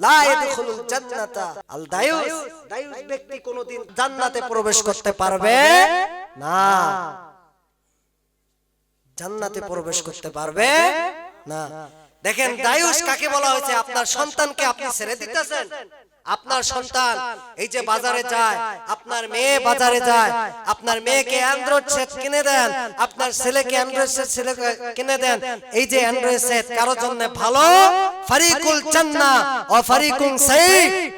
লা ইয়াদখুলুল জান্নাতা। আল দায়ুস। দায়ুস ব্যক্তি কোনোদিন জান্নাতে প্রবেশ করতে পারবে? না। জান্নাতে প্রবেশ করতে পারবে? না। দেখেন দায়ুস কাকে বলা হয়েছে? আপনার সন্তানকে আপনি ছেড়ে দিতেছেন। আপনার সন্তান এই যে বাজারে যায় আপনার মেয়ে বাজারে যায় আপনার মেয়েকে অ্যান্ড্রয়েড সেট কিনে দেন আপনার ছেলেকে অ্যান্ড্রয়েড সেট ছেলে কিনে দেন। এই যে অ্যান্ড্রয়েড সেট কারও জন্য ভালো ফারিকুল জান্নাহ ও ফারিকুল সাই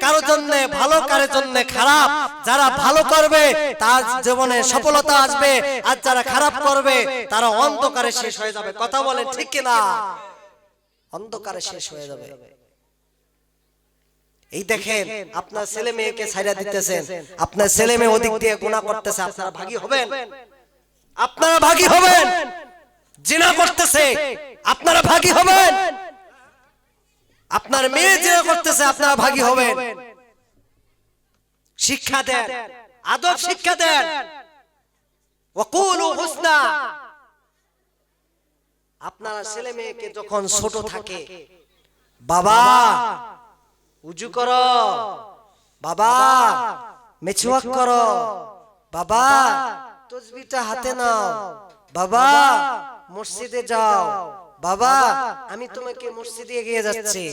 কারও জন্য ভালো কারও জন্য খারাপ যারা ভালো করবে তার জীবনে সফলতা আসবে আর যারা খারাপ করবে তারা অন্ধকারে শেষ হয়ে যাবে। কথা বলেন ঠিক কিনা? অন্ধকারে শেষ হয়ে যাবে। এই দেখেন আপনার ছেলে মেয়েকে ছাইরা দিতেছেন। আপনার ছেলে মেয়ে ওদিক দিয়ে গুণা করতেছে আপনারা ভাগী হবেন। আপনারা ভাগী হবেন। জিনা করতেছে। আপনারা ভাগী হবেন। আপনার মেয়ে জিনা করতেছে আপনারা ভাগী হবেন। শিক্ষা দেন। আদব শিক্ষা দেন। ওয়াকুলু হুসনা। আপনারা ছেলে মেয়েকে যখন ছোট থাকে বাবা উজু কর। বাবা মেছুয়াক কর। বাবা তসবিটা হাতে নাও। বাবা মসজিদে যাও। বাবা আমি তোমাকে মসজিদে এগিয়ে যাচ্ছি।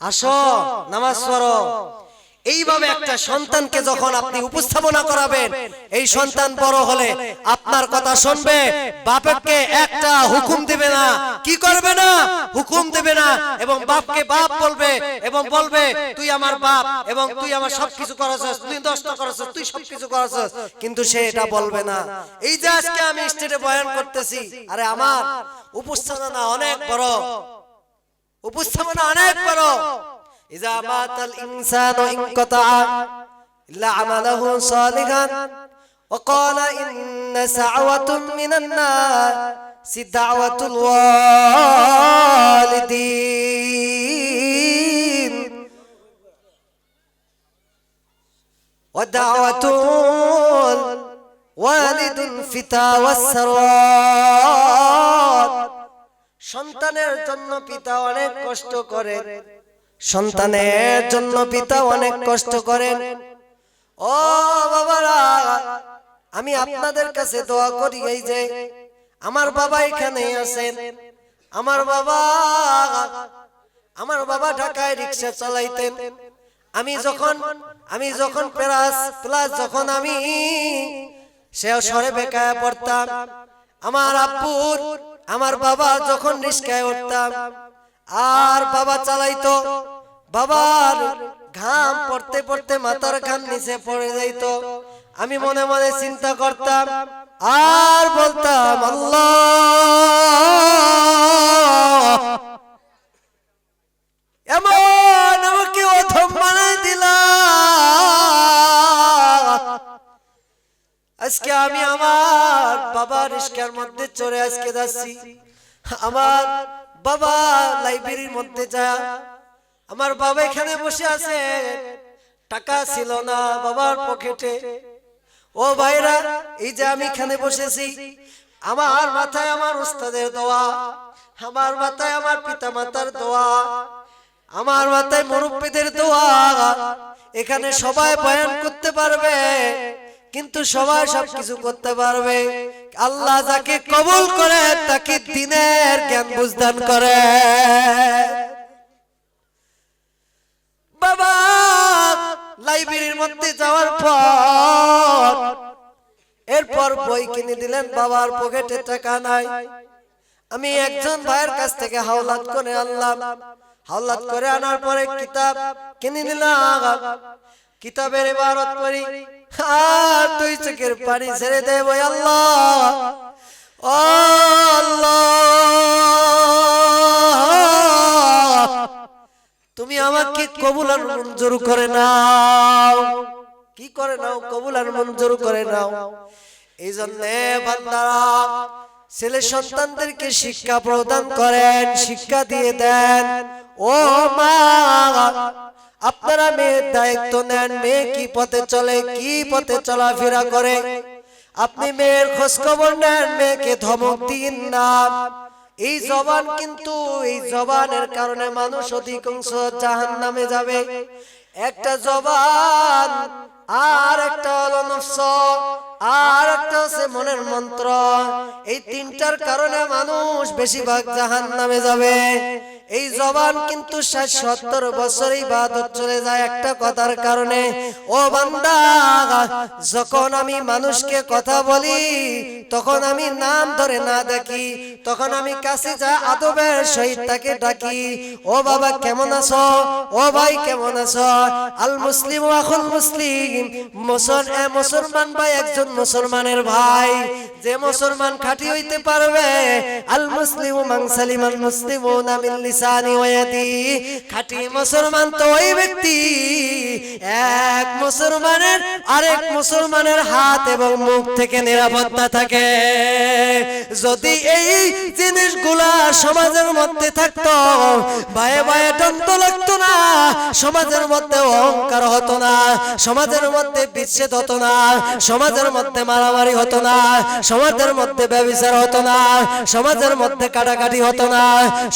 আসো নামাজ পড়ো। এইভাবে একটা সন্তানকে যখন আপনি উপস্থাপনা করাবেন এই সন্তান বড় হলে আপনার কথা শুনবে বাপকে একটা হুকুম দেবে না কি করবে না? হুকুম দেবে না এবং বাপকে বাপ বলবে এবং বলবে তুই আমার বাপ এবং তুই আমার সবকিছু করেছিস তুই নষ্ট করেছিস তুই সবকিছু করেছিস কিন্তু সে এটা বলবে না। এই যে আজকে আমি স্টেটে বয়ান করতেছি আরে আমার উপস্থাপনা অনেক বড়। উপস্থাপনা অনেক বড়। إذا مات الإنسان انقطع إلا عمله صالحا وقال إن سعوة من الناس دعوة الوالدين ودعوة الوالد الفتى والسرات সন্তানের জন্য পিতা অনেক কষ্ট করে সন্তানের জন্য পিতা অনেক কষ্ট করেন। ও বাবারা আমি আপনাদের কাছে দোয়া করি এই যে আমার বাবা এখানে আছেন। আমার বাবা আমার বাবা ঢাকায় রিক্সা চালাইতেন। আমি যখন আমি যখন প্লাস প্লাস যখন আমি সে সরে বেকায় পড়তাম। আমার আব্বুর আমার বাবা যখন রিক্সায় উঠতাম। আর বাবা চালাইতো। বাবার ঘাম পড়তে পড়তে মাথার ঘাম নিচে পড়ে যাইতো। আমি মনে মনে চিন্তা করতাম, আর বলতাম এমন আমাকে অথম বানাই দিলা। আজকে আমি আমার বাবার রিস্কার মধ্যে চড়ে আজকে যাচ্ছি। আমার বাবা লাইব্রেরির মধ্যে যা। আমার বাবা এখানে বসে আছে। টাকা ছিল না বাবার পকেটে। ও ভাইরা, এই যে আমি এখানে বসেছি। আমার মাথায় আমার উস্তাদের দোয়া। আমার মাথায় আমার পিতা মাতার দোয়া। আমার মাথায় মুরব্বীদের দোয়া। এখানে সবাই বয়ান করতে পারবে। কিন্তু সবাই সবকিছু করতে পারবে। আল্লাহ যাকে কবুল করে, তাকে দিনের জ্ঞান বুঝদান করে। বাবা, লাইব্রেরির মধ্যে যাওয়ার পর, এরপর বই কিনে দিলেন, বাবার পকেটে টাকা নাই। আমি একজন ভাইয়ের কাছ থেকে হাওলাত করে আনলাম। হাওলাত করে আনার পরে কিতাব কিনে নিলাম। কিতাবের ইবারত পড়ি। আর দুই চোখের পানি ছেড়ে দেব আল্লাহ ও আল্লাহ। তুমি আমাকে কবুল আর মঞ্জুর করে নাও। কি করে নাও? কবুল আর মঞ্জুর করে নাও। এই জন্য বান্দারা, ছেলে সন্তানদেরকে শিক্ষা প্রদান করেন, শিক্ষা দিয়ে দেন। ও মা! মেয়ের দায়িত্ব নেন, মেয়ে কি পথে চলে, কি পথে চলাফেরা করে? আপনি মেয়ের খোঁজ খবর নেন, মেয়েকে ধমক দিন না। এই জবান কিন্তু, এই জবানের কারণে মানুষ অধিকাংশ জাহান নামে যাবে। একটা জবান, আর একটা হলো নফস, আর একটা হচ্ছে মনের মন্ত্র। এই তিনটার কারণে মানুষ বেশিরভাগ জাহান নামে যাবে। এই জবান কিন্তু ষাট, সত্তর বছর ইবাদত চলে যায় একটা কথার কারণে। ও বান্দা, যখন আমি মানুষকে কথা বলি, তখন আমি নাম ধরে না ডাকি তখন আমি কাছে যা আদবের সহিত তাকে ডাকি, ও বাবা, কেমন আছো? ও ভাই, কেমন আছো? আল মুসলিম এখন মুসলিম, মুসল, এ মুসলমান ভাই একজন মুসলমানের ভাই, যে মুসলমান খাঁটি হইতে পারবে, আল মুসলিম মাংসালিম আল মুসলিম লিসানি ওয়াদি খাঁটি মুসলমান তো ওই ব্যক্তি। এক মুসলমানের আরেক মুসলমানের হাত এবং মুখ থেকে নিরাপত্তা থাকে। যদি এই জিনিসগুলা সমাজের মধ্যে থাকতো, ভয়ে ভয়ে দ্বন্দ্ব লাগতো না, সমাজের মধ্যে অহংকার হতো না, সমাজের মধ্যে বিচ্ছেদ হতো না, সমাজের মধ্যে মারামারি হতো না, সমাজের মধ্যে ব্যবচার হতো না, সমাজের মধ্যে কাটাকাটি হতো না,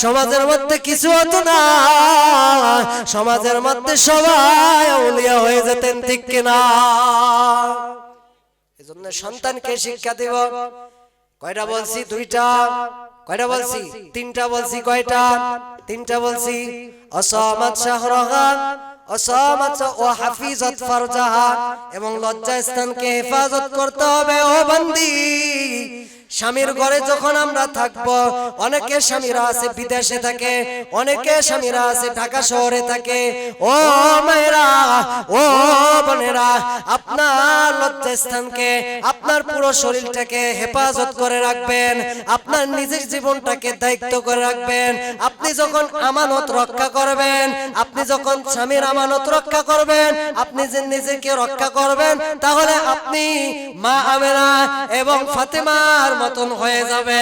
সমাজের মধ্যে কিছু হতো না। সমাজের মধ্যে সবাই উলিয়া হয়ে যেতেন, ঠিক কিনা? এজন্য সন্তানকে শিক্ষা দেব। কয়টা বলছি? দুইটা। কয়টা বলছি? তিনটা বলছি, কয়টা? তিনটা বলছি। অসমাত শাহরহান অসমাত ও হাফিজত ফরজাহা, এবং লজ্জা স্থানকে হেফাজত করতে হবে। ও বন্দি স্বামীর ঘরে যখন আমরা থাকব অনেকে স্বামীরা আছে বিদেশে থাকে অনেকে স্বামীরা আছে ঢাকা শহরে থাকে। ও মেয়েরা বোনেরা আপনার লজ্জাস্থানকে, আপনার পুরো শরীরটাকে হেফাজত করে রাখবেন, আপনার নিজের জীবনটাকে দায়িত্ব করে রাখবেন। আপনি যখন আমানত রক্ষা করবেন, আপনি যখন স্বামীর আমানত রক্ষা করবেন, আপনি যে নিজেকে রক্ষা করবেন, তাহলে আপনি মা আমেনা এবং ফাতেমার মতন হয়ে যাবে